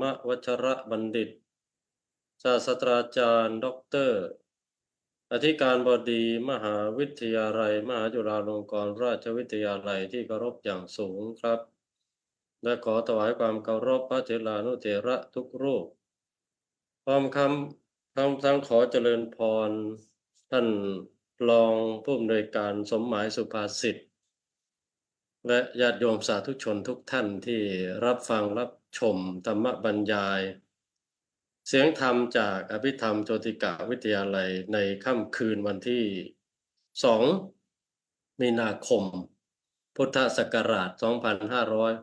มวัชระบัณฑิต ศาสตราจารย์ด็อกเตอร์ อธิการบดีมหาวิทยาลัย มหาจุฬาลงกรณราชวิทยาลัยที่เคารพอย่างสูงครับ และขอถวายความเคารพพระเถรานุเถระทุกรูปพร้อมคำคำทั้งขอเจริญพร ท่านรองผู้อำนวยการสมหมายสุภาษิตและญาติโยมสาธุชนทุกท่านที่รับฟังรับ ชมธรรมบรรยาย เสียงธรรมจากอภิธรรมโจติกาวิทยาลัยในค่ำคืนวันที่สองมีนาคม พุทธศักราช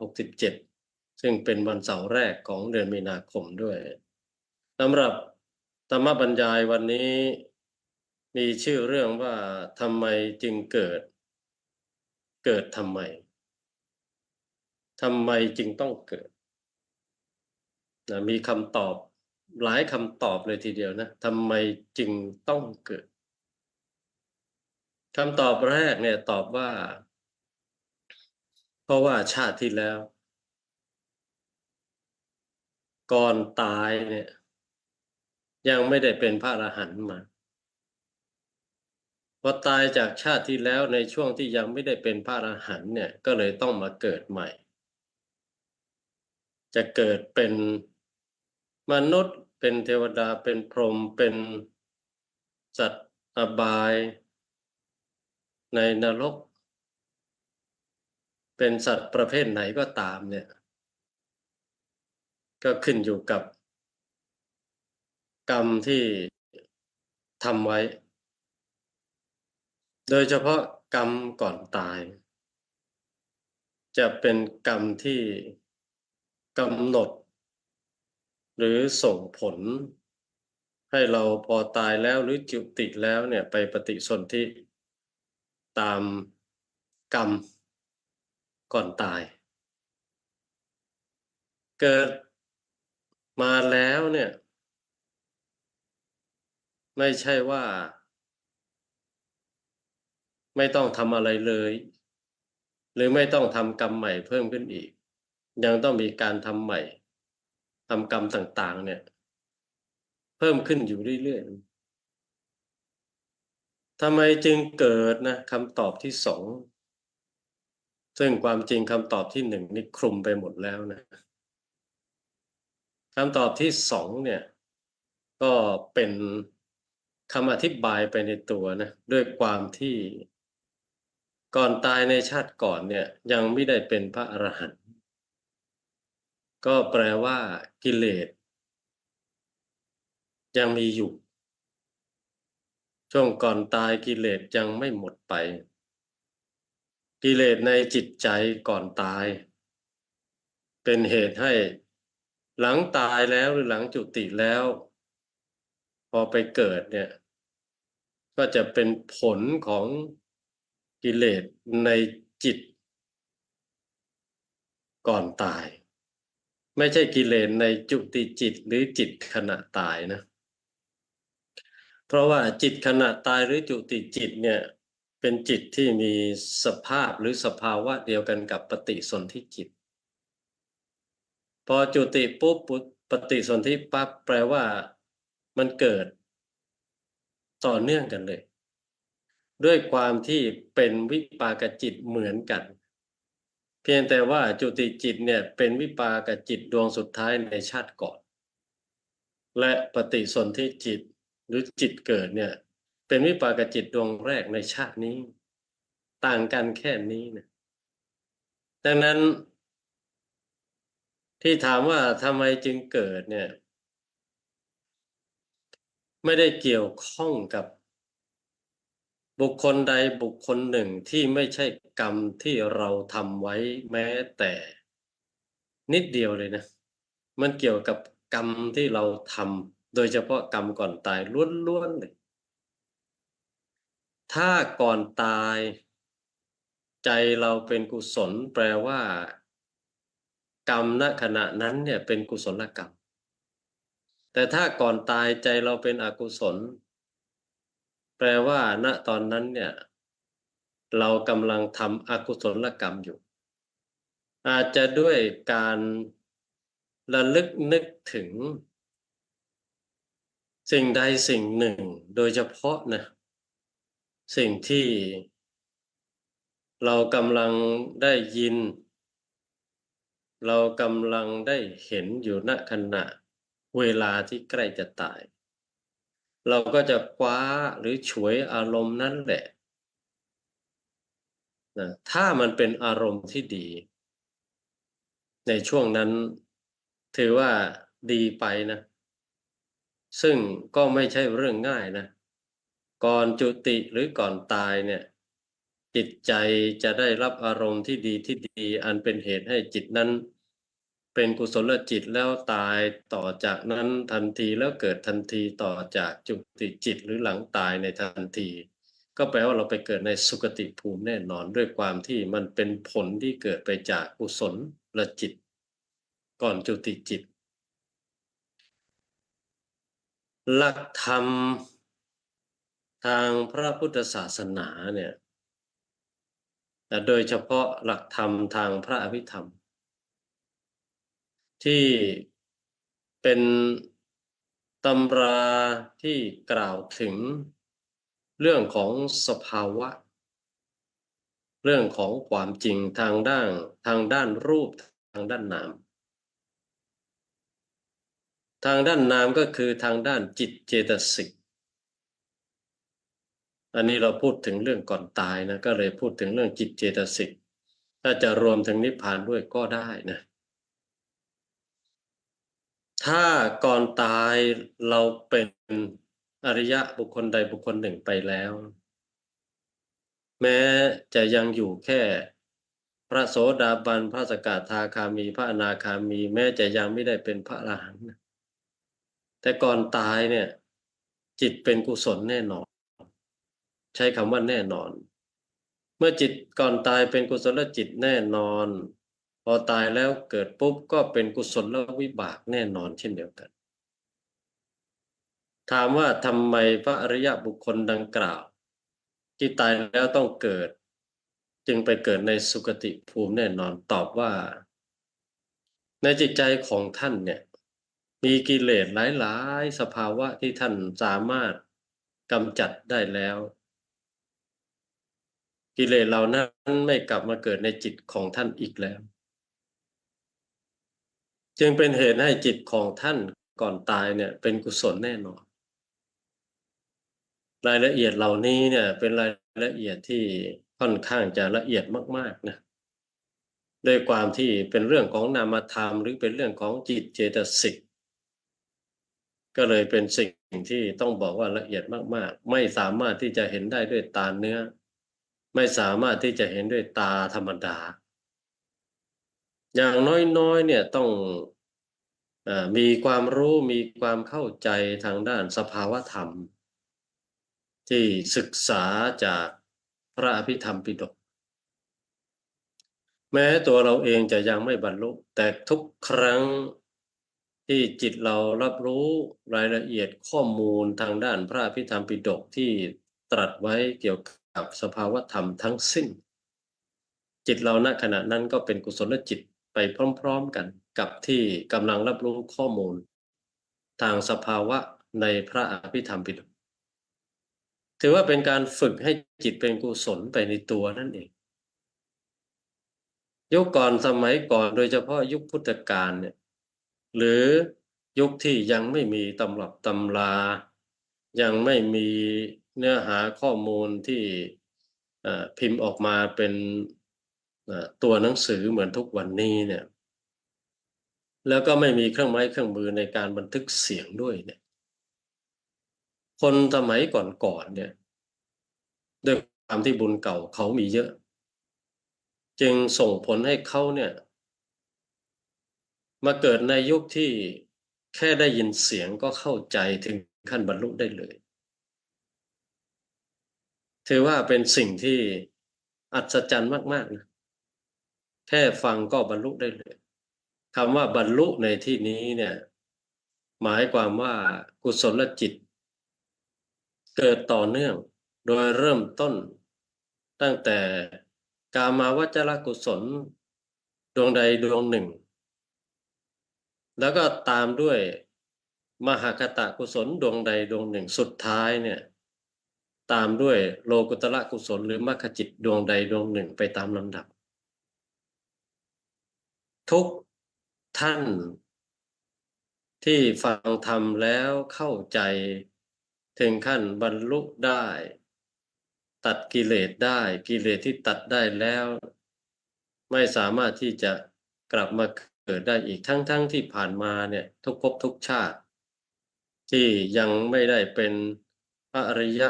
2567 ซึ่งเป็นวันเสาร์แรกของเดือนมีนาคมด้วยสำหรับธรรมบรรยายวันนี้ มีชื่อเรื่องว่าทำไมจึงเกิด เกิดทำไมทำไมจึงต้องเกิด นะมีคำตอบหลายคำตอบเลยทีเดียวนะทำไมจึงต้องเกิดคำตอบแรกเนี่ยตอบว่า เพราะว่าชาติที่แล้ว ก่อนตายเนี่ย ยังไม่ได้เป็นพระอรหันต์มาพอตายจากชาติที่แล้วในช่วงที่ยังไม่ได้เป็นพระอรหันต์เนี่ย ก็เลยต้องมาเกิดใหม่ จะเกิดเป็น มนุษย์เป็นเทวดาเป็นพรหมเป็นสัตว์อบายในนรก เป็นสัตว์ประเภทไหนก็ตามเนี่ย ก็ขึ้นอยู่กับ กรรมที่ทำไว้ โดยเฉพาะกรรมก่อนตาย จะเป็นกรรมที่กำหนด หรือส่งผล ให้เราพอตายแล้วหรือจุติแล้วเนี่ยไปปฏิสนธิตามกรรมก่อนตาย เกิดมาแล้วเนี่ย ไม่ใช่ว่า ไม่ต้องทำอะไรเลย หรือไม่ต้องทำกรรมใหม่เพิ่มขึ้นอีก ยังต้องมีการทำใหม่ ทำกรรมต่างๆ เนี่ย เพิ่มขึ้นอยู่เรื่อยๆทำไมจึงเกิดนะคำตอบที่สองซึ่งความจริงคำตอบที่หนึ่งนี่คลุมไปหมดแล้วนะคำตอบที่สองเนี่ย ก็เป็นคำอธิบายไปในตัวนะด้วยความที่ก่อนตายในชาติก่อนเนี่ย ยังไม่ได้เป็นพระอรหันต์ ก็แปลว่ากิเลสยังมีอยู่ ช่วงก่อนตายกิเลสยังไม่หมดไป กิเลสในจิตใจก่อนตาย เป็นเหตุให้หลังตายแล้วหรือหลังจุติแล้ว พอไปเกิดเนี่ย ก็จะเป็นผลของกิเลสในจิต ก่อนตาย ไม่ใช่กิเลสในจุติจิตหรือจิตขณะตายนะ เพราะว่าจิตขณะตายหรือจุติจิตเนี่ย เป็นจิตที่มีสภาพหรือสภาวะเดียวกันกับปฏิสนธิจิต พอจุติปุ๊บปฏิสนธิปั๊บแปลว่ามันเกิด ต่อเนื่องกันเลย ด้วยความที่เป็นวิปากจิตเหมือนกัน เพียงแต่ว่าจุติจิตเนี่ยเป็นวิปากจิตดวงสุดท้ายในชาติก่อน และปฏิสนธิจิตหรือจิตเกิดเนี่ย เป็นวิปากจิตดวงแรกในชาตินี้ ต่างกันแค่นี้นะดังนั้น ที่ถามว่าทำไมจึงเกิดเนี่ย ไม่ได้เกี่ยวข้องกับ บุคคลใดบุคคลหนึ่งที่ไม่ใช่กรรมที่เราทำไว้แม้แต่ นิดเดียวเลยนะ มันเกี่ยวกับกรรมที่เราทำโดยเฉพาะกรรมก่อนตายล้วนๆเลย ถ้าก่อนตาย ใจเราเป็นกุศลแปลว่า กรรมณขณะนั้นเนี่ยเป็นกุศลกรรม แต่ถ้าก่อนตายใจเราเป็นอกุศล แปลว่า ณตอนนั้นเนี่ย เรากำลังทำอกุศลกรรมอยู่ อาจจะด้วยการระลึกนึกถึง สิ่งใดสิ่งหนึ่ง โดยเฉพาะนะสิ่งที่เรากำลังได้ยิน เรากำลังได้เห็นอยู่ณขณะเวลาที่ใกล้จะตาย เราก็จะคว้าหรือฉวยอารมณ์นั้นแหละนะถ้ามันเป็นอารมณ์ที่ดี ในช่วงนั้น ถือว่าดีไปนะ ซึ่งก็ไม่ใช่เรื่องง่ายนะ ก่อนจุติหรือก่อนตายเนี่ย จิตใจจะได้รับอารมณ์ที่ดีที่ดี อันเป็นเหตุให้จิตนั้น เป็นกุศลจิตแล้วตายต่อจากนั้นทันทีแล้วเกิดทันทีต่อจากจุติจิตหรือหลังตายในทันที ก็แปลว่าเราไปเกิดในสุคติภูมิแน่นอนด้วยความที่มันเป็นผลที่เกิดไปจากกุศลละจิต ก่อนจุติจิต หลักธรรมทางพระพุทธศาสนาเนี่ยโดยเฉพาะหลักธรรมทางพระอภิธรรม ที่เป็นตำราที่กล่าวถึงเรื่องของสภาวะ เรื่องของความจริงทางด้านทางด้านรูปทางด้านนาม ทางด้านนามก็คือทางด้านจิตเจตสิกอันนี้เราพูดถึงเรื่องก่อนตายนะก็เลยพูดถึงเรื่องจิตเจตสิกถ้าจะรวมถึงนิพพานด้วยก็ได้นะ ถ้าก่อนตายเราเป็นอริยะบุคคลใดบุคคลหนึ่งไปแล้ว แม้จะยังอยู่แค่พระโสดาบันพระสกทาคามี พระอนาคามี แม้จะยังไม่ได้เป็นพระอรหันต์แต่ก่อนตายเนี่ย จิตเป็นกุศลแน่นอน ใช้คำว่าแน่นอน เมื่อจิตก่อนตายเป็นกุศลจิตแน่นอน พอตายแล้วเกิดปุ๊บก็เป็นกุศลและวิบากแน่นอนเช่นเดียวกัน ถามว่าทำไมพระอริยบุคคลดังกล่าว ที่ตายแล้วต้องเกิด จึงไปเกิดในสุคติภูมิแน่นอนตอบว่า ในจิตใจของท่านเนี่ย มีกิเลสหลายๆ สภาวะที่ท่านสามารถกำจัดได้แล้วกิเลสเหล่านั้นไม่กลับมาเกิดในจิตของท่านอีกแล้ว จึงเป็นเหตุให้จิตของท่านก่อนตายเนี่ย เป็นกุศลแน่นอน รายละเอียดเหล่านี้เนี่ย เป็นรายละเอียดที่ค่อนข้างจะละเอียดมากๆนะด้วยความที่เป็นเรื่องของนามธรรมหรือเป็นเรื่องของจิตเจตสิกก็เลยเป็นสิ่งที่ต้องบอกว่าละเอียดมาก ๆ ไม่สามารถที่จะเห็นได้ด้วยตาเนื้อ ไม่สามารถที่จะเห็นด้วยตาธรรมดา อย่างน้อยๆเนี่ยต้องอมีความรู้มีความเข้าใจทางด้านสภาวธรรม ที่ศึกษาจากพระอภิธรรมปิฎกแม้ตัวเราเองจะยังไม่บรรลุ แต่ทุกครั้งที่จิตเรารับรู้รายละเอียดข้อมูลทางด้านพระอภิธรรมปิฎกที่ตรัสไว้เกี่ยวกับสภาวธรรมทั้งสิ้น จิตเราณขณะนั้นก็เป็นกุศลจิต ไปพร้อมๆกันกับที่กำลังรับรู้ข้อมูล ทางสภาวะในพระอภิธรรมปิฎกถือว่าเป็นการฝึกให้จิตเป็นกุศลไปในตัวนั่นเอง ยุคก่อนสมัยก่อนโดยเฉพาะยุคพุทธกาลเนี่ยหรือยุคที่ยังไม่มีตำรับตำรา ยังไม่มีเนื้อหาข้อมูลที่พิมพ์ออกมาเป็น ตัวหนังสือเหมือนทุกวันนี้เนี่ยแล้วก็ไม่มีเครื่องไม้เครื่องมือในการบันทึกเสียงด้วยเนี่ย คนสมัยก่อนๆเนี่ยด้วยความที่บุญเก่าเขามีเยอะ จึงส่งผลให้เขาเนี่ย มาเกิดในยุคที่แค่ได้ยินเสียงก็เข้าใจถึงขั้นบรรลุได้เลย ถือว่าเป็นสิ่งที่อัศจรรย์มากๆนะ แค่ฟังก็บรรลุได้เลยคำว่าบรรลุในที่นี้เนี่ย หมายความว่ากุศลจิต เกิดต่อเนื่อง โดยเริ่มต้น ตั้งแต่กามาวจรกุศล ดวงใดดวงหนึ่ง แล้วก็ตามด้วยมหากตะกุศลดวงใดดวงหนึ่งสุดท้ายเนี่ย ตามด้วยโลกุตระกุศลหรือมรรคจิตดวงใดดวงหนึ่งไปตามลำดับ ทุกท่าน ที่ฟังธรรมแล้วเข้าใจ ถึงขั้นบรรลุได้ ตัดกิเลสได้ กิเลสที่ตัดได้แล้ว ไม่สามารถที่จะกลับมาเกิดได้อีกทั้งๆทที่ผ่านมาเนี่ยทุกภพทุกชาติ ที่ยังไม่ได้เป็นพระอริยะ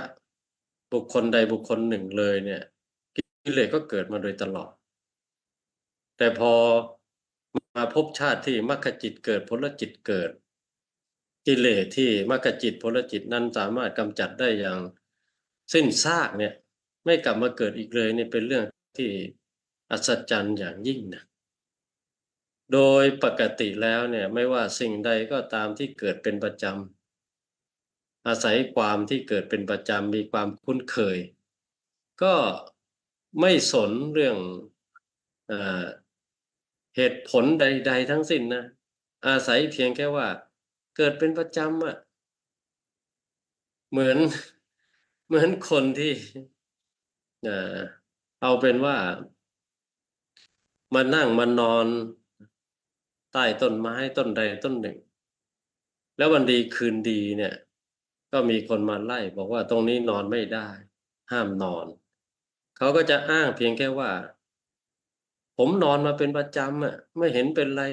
บุคคลใดบุคคลหนึ่งเลยเนี่ย กิเลสก็เกิดมาโดยตลอด แต่พอ มาพบชาติที่มรรคจิตเกิดผลจิตเกิด กิเลสที่มรรคจิตผลจิตนั้นสามารถกำจัดได้อย่างสิ้นซากเนี่ย ไม่กลับมาเกิดอีกเลยเนี่เป็นเรื่องที่อัศจรรย์อย่างยิ่งนะโดยปกติแล้วเนี่ยไม่ว่าสิ่งใดก็ตามที่เกิดเป็นประจำอาศัยความที่เกิดเป็นประจำมีความคุ้นเคย ก็ไม่สนเรื่องอ เหตุผลใด ๆ ทั้งสิ้นนะอาศัยเพียงแค่ว่า เกิดเป็นประจำอะเหมือนเหมือนคนที่เอาเป็นว่ามานั่งมานอนใต้ต้นไม้ต้นใดต้นหนึ่ง แล้ววันดีคืนดีเนี่ย ก็มีคนมาไล่ บอกว่าตรงนี้นอนไม่ได้ ห้ามนอน เขาก็จะอ้างเพียงแค่ว่า ผมนอนมาเป็นประจำอะไม่เห็นเป็นไร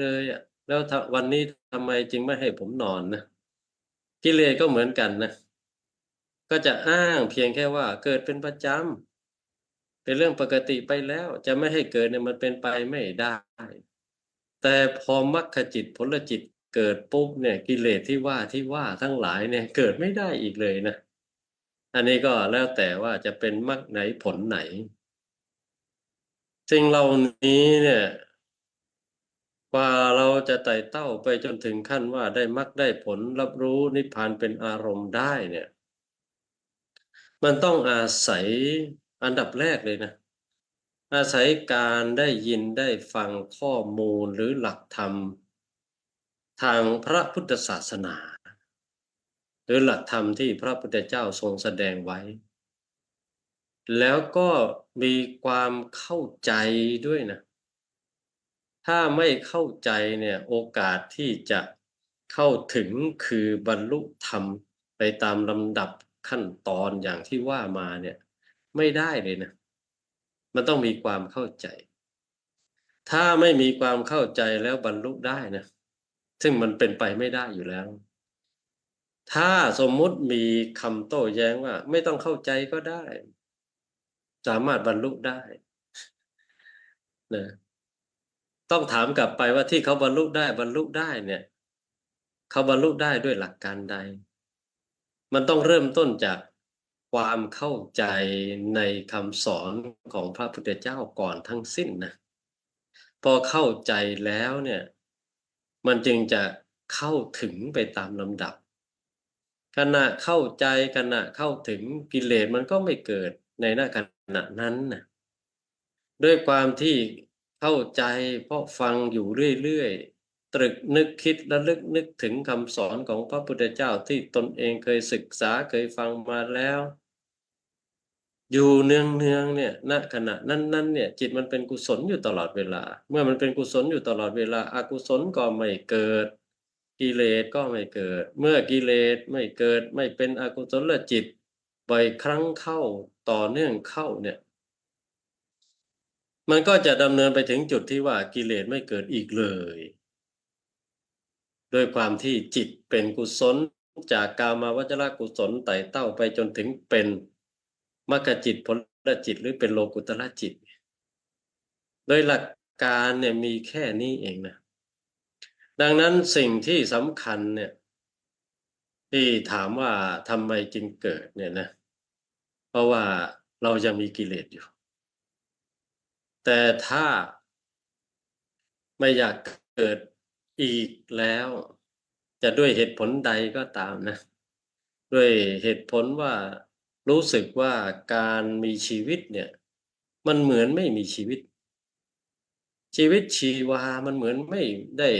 เลยอะแล้ววันนี้ทำไมจึงไม่ให้ผมนอนนะกิเลสก็เหมือนกันนะก็จะอ้างเพียงแค่ว่าเกิดเป็นประจำเป็นเรื่องปกติไปแล้ว จะไม่ให้เกิดเนี่ยมันเป็นไปไม่ได้ แต่พอมรรคจิตผลจิตเกิดปุ๊บเนี่ย กิเลสที่ว่าที่ว่าทั้งหลายเนี่ยเกิดไม่ได้อีกเลยนะอันนี้ก็แล้วแต่ว่าจะเป็นมรรคไหนผลไหน สิ่งเหล่านี้เนี่ยกว่าเราจะไต่เต้าไปจนถึงขั้นว่าได้มรรคได้ผลรับรู้นิพพานเป็นอารมณ์ได้เนี่ย มันต้องอาศัยอันดับแรกเลยนะ อาศัยการได้ยินได้ฟังข้อมูลหรือหลักธรรม ทางพระพุทธศาสนา หรือหลักธรรมที่พระพุทธเจ้าทรงแสดงไว้ แล้วก็มีความเข้าใจด้วยนะ ถ้าไม่เข้าใจเนี่ยโอกาสที่จะเข้าถึงคือบรรลุธรรมไปตามลำดับขั้นตอนอย่างที่ว่ามาเนี่ย ไม่ได้เลยนะ มันต้องมีความเข้าใจ ถ้าไม่มีความเข้าใจแล้วบรรลุได้นะ ซึ่งมันเป็นไปไม่ได้อยู่แล้ว ถ้าสมมุติมีคำโต้แย้งว่า ไม่ต้องเข้าใจก็ได้ สามารถบรรลุได้นะต้องถามกลับไปว่าที่เขาบรรลุได้บรรลุได้เนี่ยเขาบรรลุได้ด้วยหลักการใด มันต้องเริ่มต้นจากความเข้าใจในคำสอนของพระพุทธเจ้าก่อนทั้งสิ้นนะพอเข้าใจแล้วเนี่ย มันจึงจะเข้าถึงไปตามลำดับขณะเข้าใจขณะเข้าถึงกิเลสมันก็ไม่เกิด ในหน้าขณะนั้นนะด้วยความที่เข้าใจเพราะฟังอยู่เรื่อยๆ ตรึกนึกคิดและลึกนึกถึงคำสอนของพระพุทธเจ้าที่ตนเองเคยศึกษาเคยฟังมาแล้ว อยู่เนืองเนืองเนี่ยณขณะนั้นๆเนี่ยจิตมันเป็นกุศลอยู่ตลอดเวลา เมื่อมันเป็นกุศลอยู่ตลอดเวลาอากุศลก็ไม่เกิด กิเลสก็ไม่เกิด เมื่อกิเลสไม่เกิดไม่เป็นอกุศลจิต บ่อยครั้งเข้าต่อเนื่องเข้าเนี่ย มันก็จะดำเนินไปถึงจุดที่ว่ากิเลสไม่เกิดอีกเลยด้วยความที่จิตเป็นกุศลจากกามาวจรกุศลไต่เต้าไปจนถึงเป็นมรรคจิตผลจิตหรือเป็นโลกุตละจิต โดยหลักการเนี่ยมีแค่นี้เองนะ ดังนั้นสิ่งที่สำคัญเนี่ยที่ถามว่าทำไมจึงเกิดเนี่ยนะ เพราะว่าเรายังมีกิเลสอยู่ แต่ถ้าไม่อยากเกิดอีกแล้ว จะด้วยเหตุผลใดก็ตามนะ ด้วยเหตุผลว่ารู้สึกว่าการมีชีวิตเนี่ย มันเหมือนไม่มีชีวิต ชีวิตชีวา มันเหมือนไม่ได้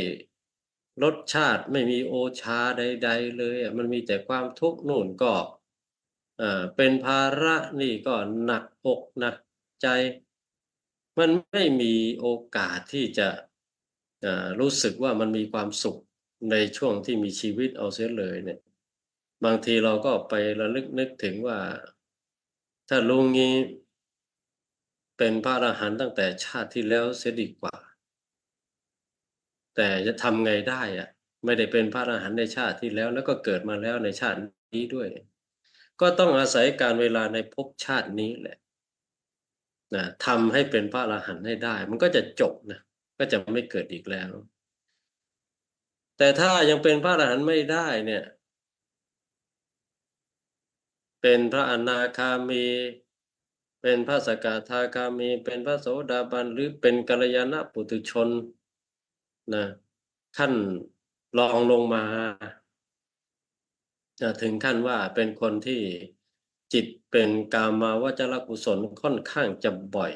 รสชาติไม่มีโอชาใด ๆ เลยมันมีแต่ความทุกข์นู่นก็อ่า เป็นภาระนี่ก็หนักอกหนักใจ มันไม่มีโอกาสที่จะรู้สึกว่ามันมีความสุขในช่วงที่มีชีวิตเอาเสียเลยเนี่ย บางทีเราก็ไประลึกนึกถึงว่า ถ้าลุงงี้เป็นพระอรหันต์ตั้งแต่ชาติที่แล้วเสียดีกว่า แต่จะทำไงได้อะไม่ได้เป็นพระอรหันต์ในชาติที่แล้วแล้วก็เกิดมาแล้วในชาตินี้ด้วย ก็ต้องอาศัยการเวลาในภพชาตินี้แหละนะทำให้เป็นพระอรหันต์ให้ได้ มันก็จะจบนะก็จะไม่เกิดอีกแล้ว แต่ถ้ายังเป็นพระอรหันต์ไม่ได้เนี่ย เป็นพระอนาคามี เป็นพระสกทาคามี เป็นพระโสดาบันหรือเป็นกัลยาณปุถุชนนะขั้นรองลงมา นะถึงขั้นว่าเป็นคนที่จิตเป็นกามาวจรกุศลค่อนข้างจะบ่อย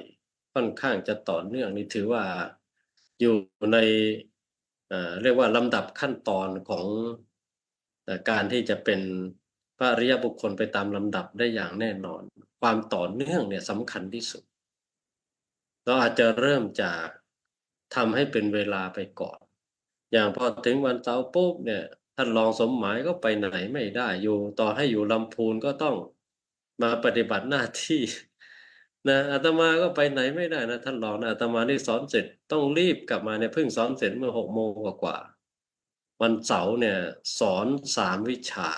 ค่อนข้างจะต่อเนื่องนี่ถือว่าอยู่ในเรียกว่าลำดับขั้นตอนของการที่จะเป็นพระอริยบุคคลไปตามลำดับได้อย่างแน่นอน ความต่อเนื่องเนี่ยสำคัญที่สุด เราอาจจะเริ่มจากทำให้เป็นเวลาไปก่อน อย่างพอถึงวันเสาร์ปุ๊บเนี่ย ท่านรองสมหมายก็ไปไหนไม่ได้อยู่ต่อให้อยู่ลำพูนก็ต้องมาปฏิบัติหน้าที่นะอาตมาก็ไปไหนไม่ได้นะท่านรองนะอาตมานี่สอนเสร็จต้องรีบกลับมาเนี่ยเพิ่งสอนเสร็จเมื่อหกโมงกว่าๆวันเสาร์เนี่ยสอนสามวิชา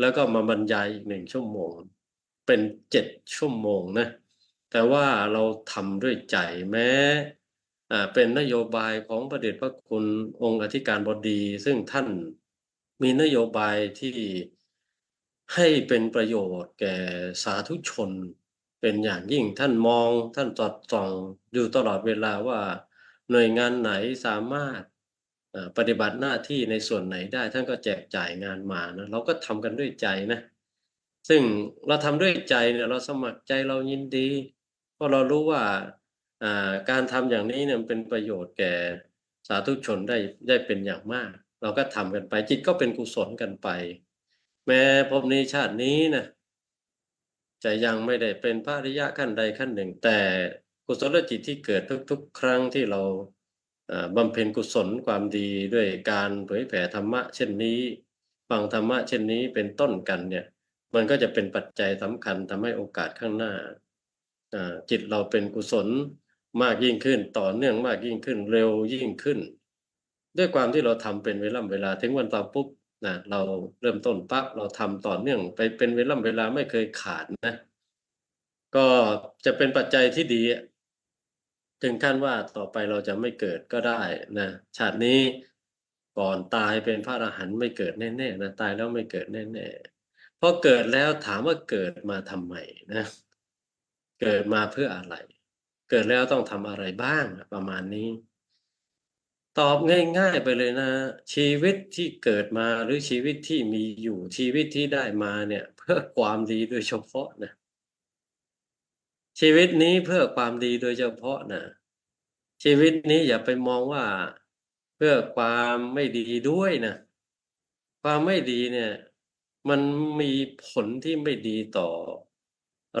แล้วก็มาบรรยายอีกหนึ่งชั่วโมง เป็นเจ็ดชั่วโมงนะแต่ว่าเราทำด้วยใจแม้อ่าเป็นนโยบายของพระเดชพระคุณองค์อธิการบดี ซึ่งท่าน มีนโยบายที่ให้เป็นประโยชน์แก่สาธุชน เป็นอย่างยิ่งท่านมองท่านสอดส่องอยู่ตลอดเวลาว่าหน่วยงานไหนสามารถปฏิบัติหน้าที่ในส่วนไหนได้ ท่านก็แจกจ่ายงานมานะเราก็ทำกันด้วยใจนะซึ่งเราทำด้วยใจเนี่ยเราสมัครใจเรายินดี เพราะเรารู้ว่าการทำอย่างนี้เนี่ยมันเป็นประโยชน์แก่สาธุชนได้ได้เป็นอย่างมาก เราก็ทำกันไป จิตก็เป็นกุศลกันไป แม้ภพนี้ชาตินี้นะจะยังไม่ได้เป็นพระอริยะขั้นใดขั้นหนึ่ง แต่กุศลจิตที่เกิดทุก ๆ ครั้งที่เราบำเพ็ญกุศลความดีด้วยการเผยแผ่ธรรมะ เช่นนี้ฟังธรรมะเช่นนี้เป็นต้นกันเนี่ย มันก็จะเป็นปัจจัยสำคัญทำให้โอกาสข้างหน้าจิตเราเป็นกุศลมากยิ่งขึ้น ต่อเนื่องมากยิ่งขึ้นเร็วยิ่งขึ้น ด้วยความที่เราทำเป็นเวลาเวลาถึงวันต่อปุ๊บนะเราเริ่มต้นปั๊บเราทำต่อเนื่องไปเป็นเวลาเวลาไม่เคยขาดนะ ก็จะเป็นปัจจัยที่ดี ถึงขั้นว่าต่อไปเราจะไม่เกิดก็ได้นะชาตินี้ก่อนตายเป็นพระอรหันต์ไม่เกิดแน่ๆนะตายแล้วไม่เกิดแน่ๆพอเกิดแล้วถามว่าเกิดมาทำไมนะ เกิดมาเพื่ออะไร เกิดแล้วต้องทำอะไรบ้างประมาณนี้ ตอบง่าย ๆ ไปเลยนะ ชีวิตที่เกิดมาหรือชีวิตที่มีอยู่ชีวิตที่ได้มาเนี่ย เพื่อความดีโดยเฉพาะนะ ชีวิตนี้เพื่อความดีโดยเฉพาะนะชีวิตนี้อย่าไปมองว่าเพื่อความไม่ดีด้วยนะความไม่ดีเนี่ย มันมีผลที่ไม่ดีต่อ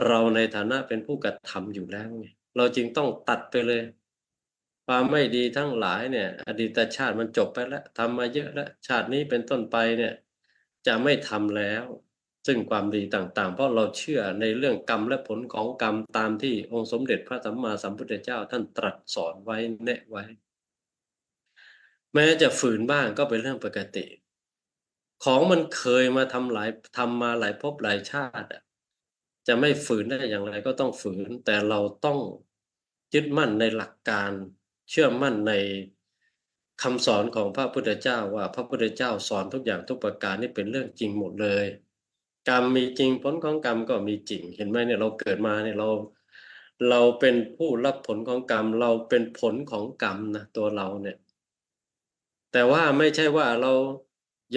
เราในฐานะเป็นผู้กระทำอยู่แล้วไงเราจึงต้องตัดไปเลย ความไม่ดีทั้งหลายเนี่ย อดีตชาติมันจบไปแล้วทำมาเยอะแล้วชาตินี้เป็นต้นไปเนี่ย จะไม่ทำแล้ว ซึ่งความดีต่างๆ เพราะเราเชื่อในเรื่องกรรมและผลของกรรมตามที่องค์สมเด็จพระสัมมาสัมพุทธเจ้าท่านตรัสสอนไว้แนะไว้ แม้จะฝืนบ้างก็เป็นเรื่องปกติ ของมันเคยมาทำหลายทำมาหลายภพหลายชาติจะไม่ฝืนได้อย่างไรก็ต้องฝืน แต่เราต้องยึดมั่นในหลักการ เชื่อมั่นในคำสอนของพระพุทธเจ้าว่าพระพุทธเจ้าสอนทุกอย่างทุกประการนี่เป็นเรื่องจริงหมดเลย กรรมมีจริงผลของกรรมก็มีจริง เห็นไหมเนี่ยเราเกิดมาเนี่ยเรา เราเป็นผู้รับผลของกรรม เราเป็นผลของกรรมนะตัวเราเนี่ย แต่ว่าไม่ใช่ว่าเรา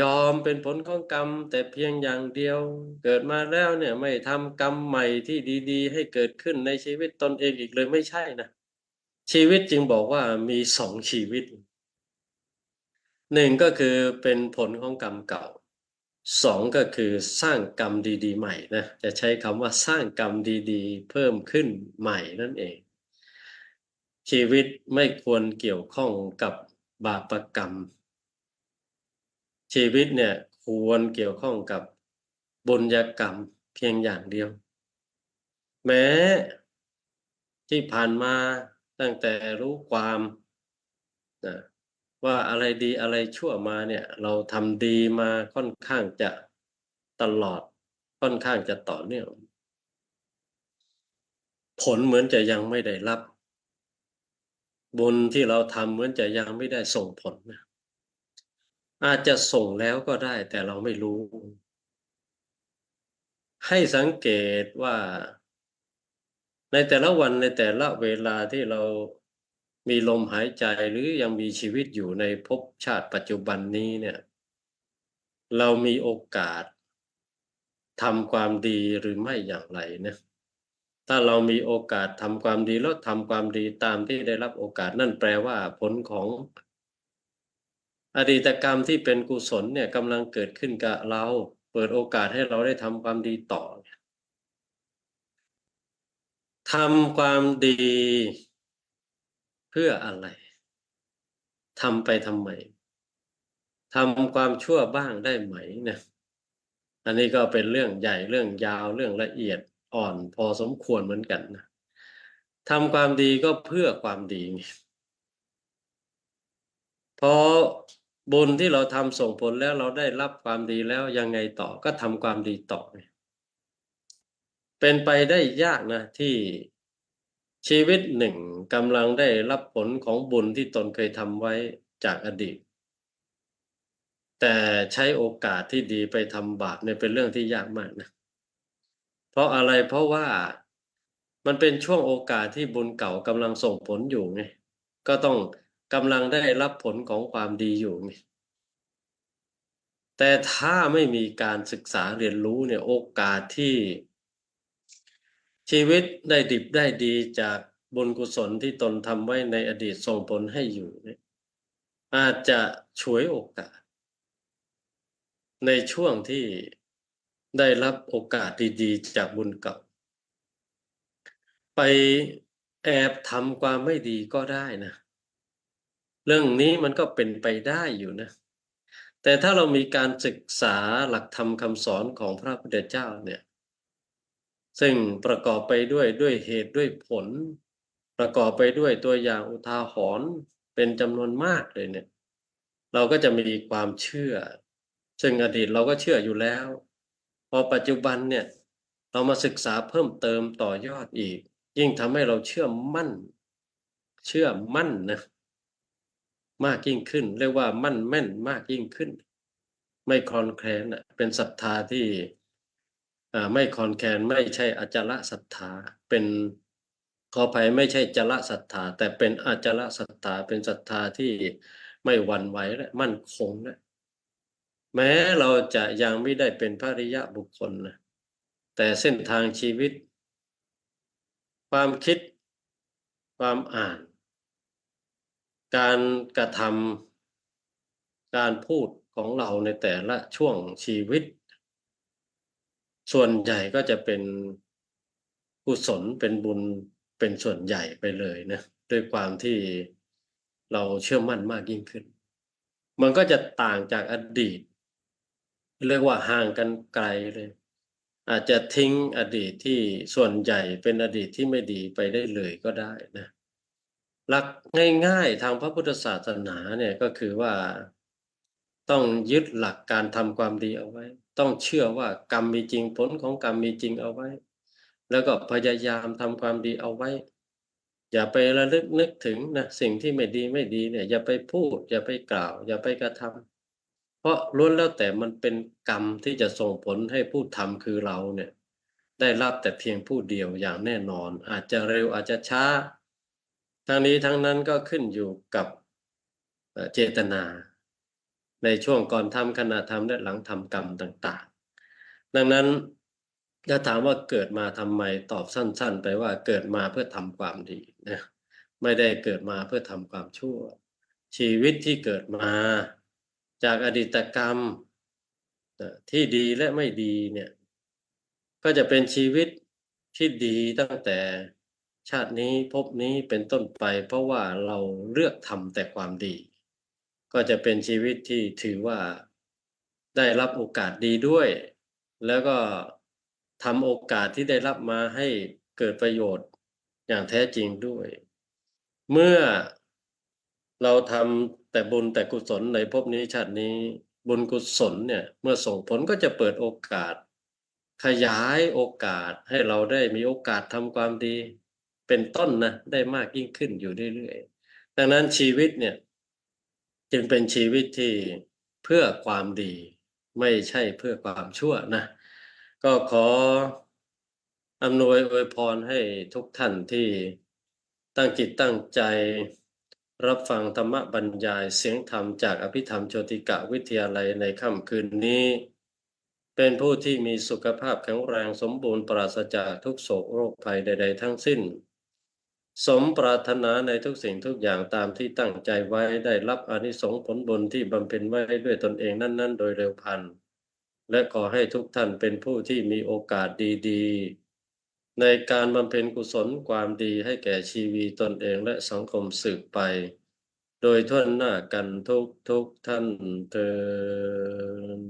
ยอมเป็นผลของกรรม แต่เพียงอย่างเดียว เกิดมาแล้วเนี่ยไม่ทำกรรมใหม่ที่ดี ๆ ให้เกิดขึ้นในชีวิตตนเองอีกเลยไม่ใช่นะ ชีวิตจึงบอกว่ามีสองชีวิต หนึ่งก็คือเป็นผลของกรรมเก่า สองก็คือสร้างกรรมดีๆ ใหม่นะ จะใช้คำว่าสร้างกรรมดีๆ เพิ่มขึ้นใหม่นั่นเอง ชีวิตไม่ควรเกี่ยวข้องกับบาปกรรม ชีวิตเนี่ยควรเกี่ยวข้องกับบุญญกรรมเพียงอย่างเดียว แม้ที่ผ่านมา ตั้งแต่รู้ความนะว่าอะไรดีอะไรชั่วมาเนี่ย เราทำดีมาค่อนข้างจะตลอดค่อนข้างจะต่อเนื่องผลเหมือนจะยังไม่ได้รับ บุญที่เราทำเหมือนจะยังไม่ได้ส่งผลนะอาจจะส่งแล้วก็ได้แต่เราไม่รู้ ให้สังเกตว่า ในแต่ละวันในแต่ละเวลาที่เรามีลมหายใจหรือยังมีชีวิตอยู่ในภพชาติปัจจุบันนี้เนี่ย เรามีโอกาสทำความดีหรือไม่อย่างไรนะถ้าเรามีโอกาสทำความดีแล้วทำความดีตามที่ได้รับโอกาสนั่นแปลว่าผลของ อดีตกรรมที่เป็นกุศลเนี่ยกำลังเกิดขึ้นกับเรา เปิดโอกาสให้เราได้ทำความดีต่อ ทำความดีเพื่ออะไรทำไปทำไมทำความชั่วบ้างได้ไหมเนี่ยอันนี้ก็เป็นเรื่องใหญ่เรื่องยาวเรื่องละเอียดอ่อนพอสมควรเหมือนกันนะทำความดีก็เพื่อความดีเพราะบุญที่เราทำส่งผลแล้วเราได้รับความดีแล้วยังไงต่อก็ทำความดีต่อ เป็นไปได้ยากนะที่ชีวิตหนึ่งกำลังได้รับผลของบุญที่ตนเคยทำไว้จากอดีต แต่ใช้โอกาสที่ดีไปทำบาปเนี่ยเป็นเรื่องที่ยากมากนะ เพราะอะไรเพราะว่ามันเป็นช่วงโอกาสที่บุญเก่ากำลังส่งผลอยู่ไงก็ต้องกำลังได้รับผลของความดีอยู่ไงแต่ถ้าไม่มีการศึกษาเรียนรู้เนี่ยโอกาสที่ ชีวิตได้ดิบได้ดีจากบุญกุศลที่ตนทำไว้ในอดีตส่งผลให้อยู่เนี่ยอาจจะช่วยโอกาส ในช่วงที่ได้รับโอกาสดีๆ จากบุญเก่า ไปแอบทำความไม่ดีก็ได้นะ เรื่องนี้มันก็เป็นไปได้อยู่นะ แต่ถ้าเรามีการศึกษาหลักธรรมคำสอนของพระพุทธเจ้าเนี่ย ซึ่งประกอบไปด้วยด้วยเหตุด้วยผล ประกอบไปด้วยตัวอย่างอุทาหรณ์เป็นจำนวนมากเลยเนี่ย เราก็จะมีความเชื่อ ซึ่งอดีตเราก็เชื่ออยู่แล้ว พอปัจจุบันเนี่ย เรามาศึกษาเพิ่มเติมต่อยอดอีก ยิ่งทำให้เราเชื่อมั่น เชื่อมั่นนะมากยิ่งขึ้น เรียกว่ามั่นแม่นมากยิ่งขึ้น ไม่คลอนแคลนเป็นศรัทธาที่ ไม่คอนแคนไม่ใช่อจละศรัทธาเป็นขอภัยไม่ใช่จละศรัทธาแต่เป็นอจละศรัทธาเป็นศรัทธาที่ไม่หวั่นไหวและมั่นคงนะแม้เราจะยังไม่ได้เป็นพระริยะบุคคลนะแต่เส้นทางชีวิต ความคิด ความอ่าน การกระทำการพูดของเราในแต่ละช่วงชีวิต ส่วนใหญ่ก็จะเป็นกุศลเป็นบุญเป็นส่วนใหญ่ไปเลยนะด้วยความที่เราเชื่อมั่นมากยิ่งขึ้น มันก็จะต่างจากอดีต เรียกว่าห่างกันไกลเลย อาจจะทิ้งอดีตที่ส่วนใหญ่เป็นอดีตที่ไม่ดีไปได้เลยก็ได้นะหลักง่ายๆทางพระพุทธศาสนาเนี่ยก็คือว่าต้องยึดหลักการทำความดีเอาไว้ ต้องเชื่อว่ากรรมมีจริงผลของกรรมมีจริงเอาไว้ แล้วก็พยายามทำความดีเอาไว้ อย่าไประลึกนึกถึงนะสิ่งที่ไม่ดีไม่ดีเนี่ย อย่าไปพูด อย่าไปกล่าว อย่าไปกระทำเพราะล้วนแล้วแต่มันเป็นกรรมที่จะส่งผลให้ผู้ทำคือเราเนี่ย ได้รับแต่เพียงผู้เดียวอย่างแน่นอน อาจจะเร็วอาจจะช้าทั้งนี้ทั้งนั้นก็ขึ้นอยู่กับเจตนา ในช่วงก่อนทำขณะทำและหลังทำกรรมต่างๆ ดังนั้นถ้าถามว่าเกิดมาทำไมตอบสั้น ๆ ไปว่าเกิดมาเพื่อทำความดีนะไม่ได้เกิดมาเพื่อทำความชั่ว ชีวิตที่เกิดมาจากอดีตกรรมที่ดีและไม่ดีเนี่ยก็จะเป็นชีวิตที่ดีตั้งแต่ชาตินี้ภพนี้เป็นต้นไป เพราะว่าเราเลือกทำแต่ความดี ก็จะเป็นชีวิตที่ถือว่าได้รับโอกาสดีด้วย แล้วก็ทำโอกาสที่ได้รับมาให้เกิดประโยชน์อย่างแท้จริงด้วย เมื่อเราทำแต่บุญแต่กุศลในภพนี้ชาตินี้ บุญกุศลเนี่ยเมื่อส่งผลก็จะเปิดโอกาส ขยายโอกาสให้เราได้มีโอกาสทำความดี เป็นต้นนะได้มากยิ่งขึ้นอยู่เรื่อยๆดังนั้นชีวิตเนี่ย จึงเป็นชีวิตที่เพื่อความดี ไม่ใช่เพื่อความชั่วนะ ก็ขออำนวยอวยพรให้ทุกท่านที่ตั้งจิตตั้งใจ รับฟังธรรมบรรยายเสียงธรรมจากอภิธรรมโชติกะวิทยาลัยในค่ำคืนนี้ เป็นผู้ที่มีสุขภาพแข็งแรงสมบูรณ์ปราศจากทุกโศกโรคภัยใด ๆ ทั้งสิ้น สมปรารถนาในทุกสิ่งทุกอย่างตามที่ตั้งใจไว้ได้รับอนิสงส์ผลบุญที่บำเพ็ญไว้ด้วยตนเองนั้นๆ โดยเร็วพัน และขอให้ทุกท่านเป็นผู้ที่มีโอกาสดี ๆ ในการบำเพ็ญกุศลความดีให้แก่ชีวิตตนเองและสังคมสืบไป โดยทั่วหน้ากันทุกทุกท่านเทิน